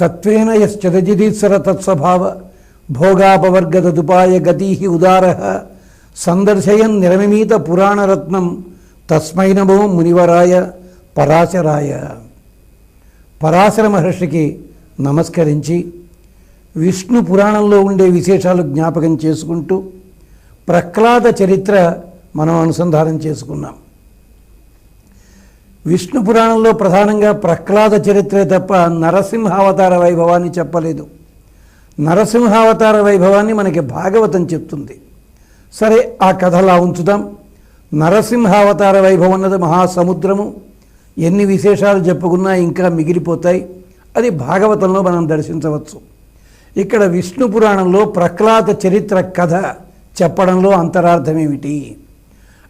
తత్వేన యశ్చదజిదీశ్వర తత్స్వభావ భోగాపవర్గతదుపాయ గతి ఉదార సందర్శయన్ నిరమిమీత పురాణరత్నం తస్మై నమో మునివరాయ పరాశరాయ. పరాశర మహర్షికి నమస్కరించి విష్ణు పురాణంలో ఉండే విశేషాలు జ్ఞాపకం చేసుకుంటూ ప్రహ్లాద చరిత్ర మనం అనుసంధానం చేసుకున్నాం. విష్ణు పురాణంలో ప్రధానంగా ప్రహ్లాద చరిత్రే తప్ప నరసింహావతార వైభవాన్ని చెప్పలేదు. నరసింహావతార వైభవాన్ని మనకి భాగవతం చెప్తుంది. సరే ఆ కథలా ఉంచుదాం. నరసింహావతార వైభవం అన్నది మహాసముద్రము. ఎన్ని విశేషాలు చెప్పుకున్నా ఇంకా మిగిలిపోతాయి. అది భాగవతంలో మనం దర్శించవచ్చు. ఇక్కడ విష్ణు పురాణంలో ప్రహ్లాద చరిత్ర కథ చెప్పడంలో అంతరార్థమేమిటి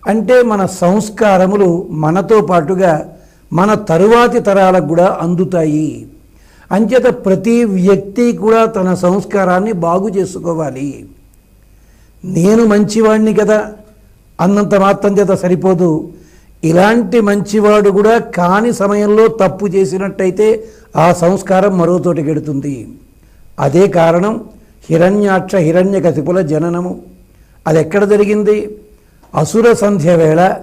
అంటే మన సంస్కారములు మనతో పాటుగా మన తరువాతి తరాలకు కూడా అందుతాయి. అంచేత ప్రతి వ్యక్తి కూడా తన సంస్కారాన్ని బాగు చేసుకోవాలి. నేను మంచివాడిని కదా అన్నంత మాత్రం చేత సరిపోదు. ఇలాంటి మంచివాడు కూడా కాని సమయంలో తప్పు చేసినట్టయితే ఆ సంస్కారం మరో చోటికి అదే కారణం హిరణ్యాక్ష హిరణ్య కసిపుల జననము. అది ఎక్కడ జరిగింది? అసుర సంధ్య వేళ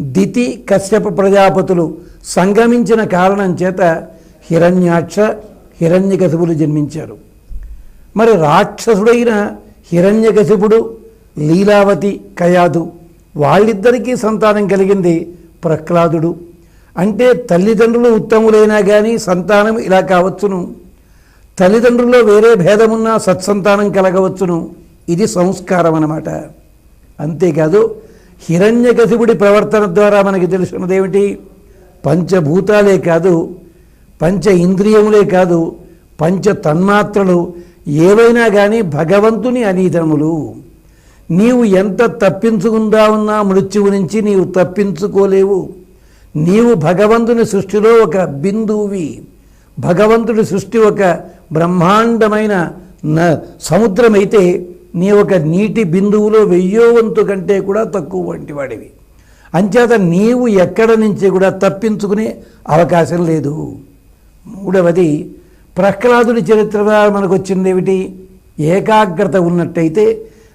దితి కశ్యప ప్రజాపతులు సంగమించిన కారణం చేత హిరణ్యాక్ష హిరణ్యకశిపులు జన్మించారు. మరి రాక్షసుడైన హిరణ్యకశిపుడు లీలావతి కయాదు వాళ్ళిద్దరికీ సంతానం కలిగింది ప్రహ్లాదుడు. అంటే తల్లిదండ్రులు ఉత్తములైనా కానీ సంతానం ఇలా కావచ్చును. తల్లిదండ్రుల్లో వేరే భేదమున్నా సత్సంతానం కలగవచ్చును. ఇది సంస్కారం అన్నమాట అంతేకాదు హిరణ్యకశిపుడి ప్రవర్తన ద్వారా మనకి తెలుసున్నదేమిటి పంచభూతాలే కాదు పంచ ఇంద్రియములే కాదు పంచ తన్మాత్రలు ఏవైనా కానీ భగవంతుని అనీతములు నీవు ఎంత తప్పించుకుందా ఉన్నా మృత్యువు నుంచి నీవు తప్పించుకోలేవు. నీవు భగవంతుని సృష్టిలో ఒక బిందువి భగవంతుడి సృష్టి ఒక బ్రహ్మాండమైన న సముద్రమైతే నీ ఒక నీటి బిందువులో వెయ్యో వంతు కంటే కూడా తక్కువ వంటి వాడివి. అంచేత నీవు ఎక్కడ నుంచి కూడా తప్పించుకునే అవకాశం లేదు. మూడవది ప్రహ్లాదుడి చరిత్ర మనకు వచ్చింది ఏమిటి? ఏకాగ్రత ఉన్నట్టయితే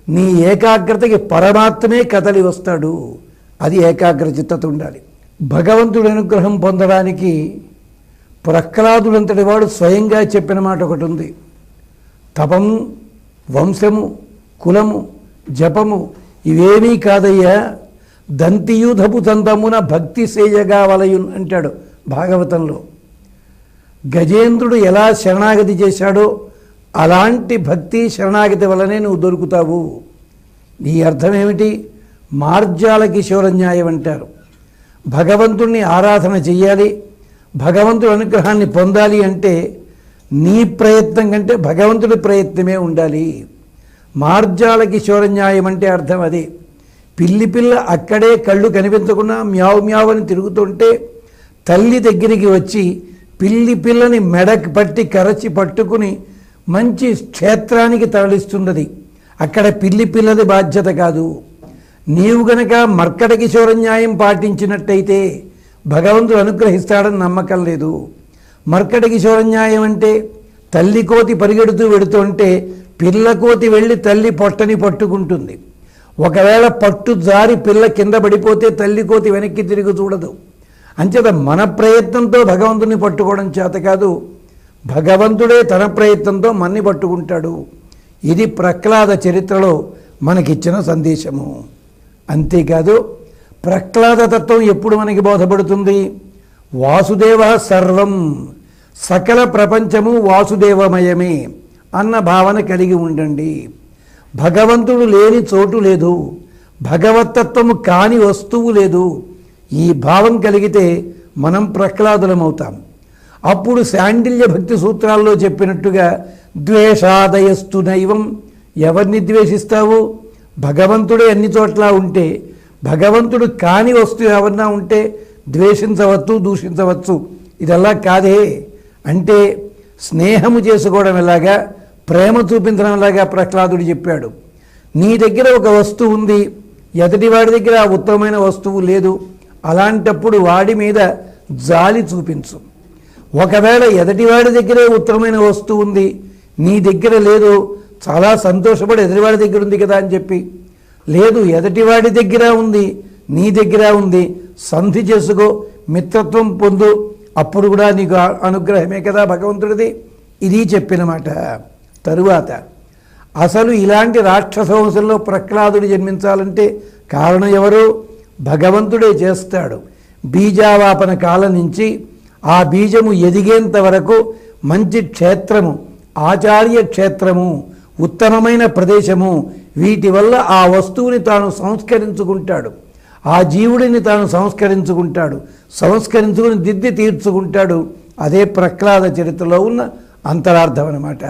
నీ ఏకాగ్రతకి పరమాత్మే కదలి వస్తాడు. అది ఏకాగ్ర చిత్తత ఉండాలి. భగవంతుడి అనుగ్రహం పొందడానికి ప్రహ్లాదుడంతటి వాడు స్వయంగా చెప్పిన మాట ఒకటి ఉంది తపము వంశము కులము జపము ఇవేమీ కాదయ్యా. దంతియుధపు తంతమున భక్తి సేయగా వలయున్ అంటాడు భాగవతంలో. గజేంద్రుడు ఎలా శరణాగతి చేశాడో అలాంటి భక్తి శరణాగతి వలనే నువ్వు దొరుకుతావు. నీ అర్థం ఏమిటి మార్జాల కిశోర న్యాయం అంటారు. భగవంతుణ్ణి ఆరాధన చెయ్యాలి భగవంతుడి అనుగ్రహాన్ని పొందాలి అంటే నీ ప్రయత్నం కంటే భగవంతుడి ప్రయత్నమే ఉండాలి. మార్జాల కిశోర న్యాయం అంటే అర్థం అది. పిల్లి పిల్ల అక్కడే కళ్ళు కనిపించకుండా మ్యావ్ మ్యావ్ అని తిరుగుతుంటే తల్లి దగ్గరికి వచ్చి పిల్లి పిల్లని మెడకి పట్టి కరచి పట్టుకుని మంచి క్షేత్రానికి తరలిస్తున్నది. అక్కడ పిల్లి పిల్లది బాధ్యత కాదు. నీవు గనక మర్కట కిశోరన్యాయం పాటించినట్టయితే భగవంతుడు అనుగ్రహిస్తాడని నమ్మకం లేదు. మర్కట కిశోరన్యాయం అంటే తల్లి కోతి పరిగెడుతూ వెడుతుంటే పిల్లకోతి వెళ్ళి తల్లి పొట్టని పట్టుకుంటుంది. ఒకవేళ పట్టు జారి పిల్ల కింద పడిపోతే తల్లి కోతి వెనక్కి తిరిగి చూడదు. అంచేత మన ప్రయత్నంతో భగవంతుని పట్టుకోవడం చేత కాదు భగవంతుడే తన ప్రయత్నంతో మన్ని పట్టుకుంటాడు. ఇది ప్రహ్లాద చరిత్రలో మనకిచ్చిన సందేశము. అంతేకాదు ప్రహ్లాద తత్వం ఎప్పుడు మనకి బోధపడుతుంది? వాసుదేవ సర్వం. సకల ప్రపంచము వాసుదేవమయమే. అన్న భావన కలిగి ఉండండి. భగవంతుడు లేని చోటు లేదు. భగవతత్వము కాని వస్తువు లేదు. ఈ భావం కలిగితే మనం ప్రహ్లాదులమవుతాం. అప్పుడు శాండిల్య భక్తి సూత్రాల్లో చెప్పినట్టుగా ద్వేషాదయస్తు నైవం. ఎవరిని ద్వేషిస్తావు? భగవంతుడే అన్ని చోట్ల ఉంటే భగవంతుడు కాని వస్తువు ఎవరన్నా ఉంటే ద్వేషించవచ్చు దూషించవచ్చు. ఇదల్లా కాదే. అంటే స్నేహము చేసుకోవడం ఎలాగా? ప్రేమ చూపించడంలాగా ప్రహ్లాదుడు చెప్పాడు. నీ దగ్గర ఒక వస్తువు ఉంది. ఎదుటివాడి దగ్గర ఉత్తమమైన వస్తువు లేదు. అలాంటప్పుడు వాడి మీద జాలి చూపించు. ఒకవేళ ఎదటివాడి దగ్గరే ఉత్తమమైన వస్తువు ఉంది. నీ దగ్గర లేదు. చాలా సంతోషపడి ఎదుటివాడి దగ్గర ఉంది కదా అని చెప్పి. లేదు ఎదటివాడి దగ్గర ఉంది. నీ దగ్గర ఉంది. సంధి చేసుకో మిత్రత్వం పొందు. అప్పుడు కూడా నీకు అనుగ్రహమే కదా భగవంతుడిది. ఇది చెప్పిన మాట. తరువాత అసలు ఇలాంటి రాష్ట్ర వంశంలో ప్రహ్లాదుడు జన్మించాలంటే కారణం ఎవరు? భగవంతుడే చేస్తాడు. బీజావాపన కాలం నుంచి ఆ బీజము ఎదిగేంత వరకు మంచి క్షేత్రము ఆచార్య క్షేత్రము ఉత్తమమైన ప్రదేశము వీటి వల్ల ఆ వస్తువుని తాను సంస్కరించుకుంటాడు. ఆ జీవుడిని తాను సంస్కరించుకుంటాడు. సంస్కరించుకుని దిద్ది తీర్చుకుంటాడు. అదే ప్రహ్లాద చరిత్రలో ఉన్న అంతరార్థం అన్నమాట.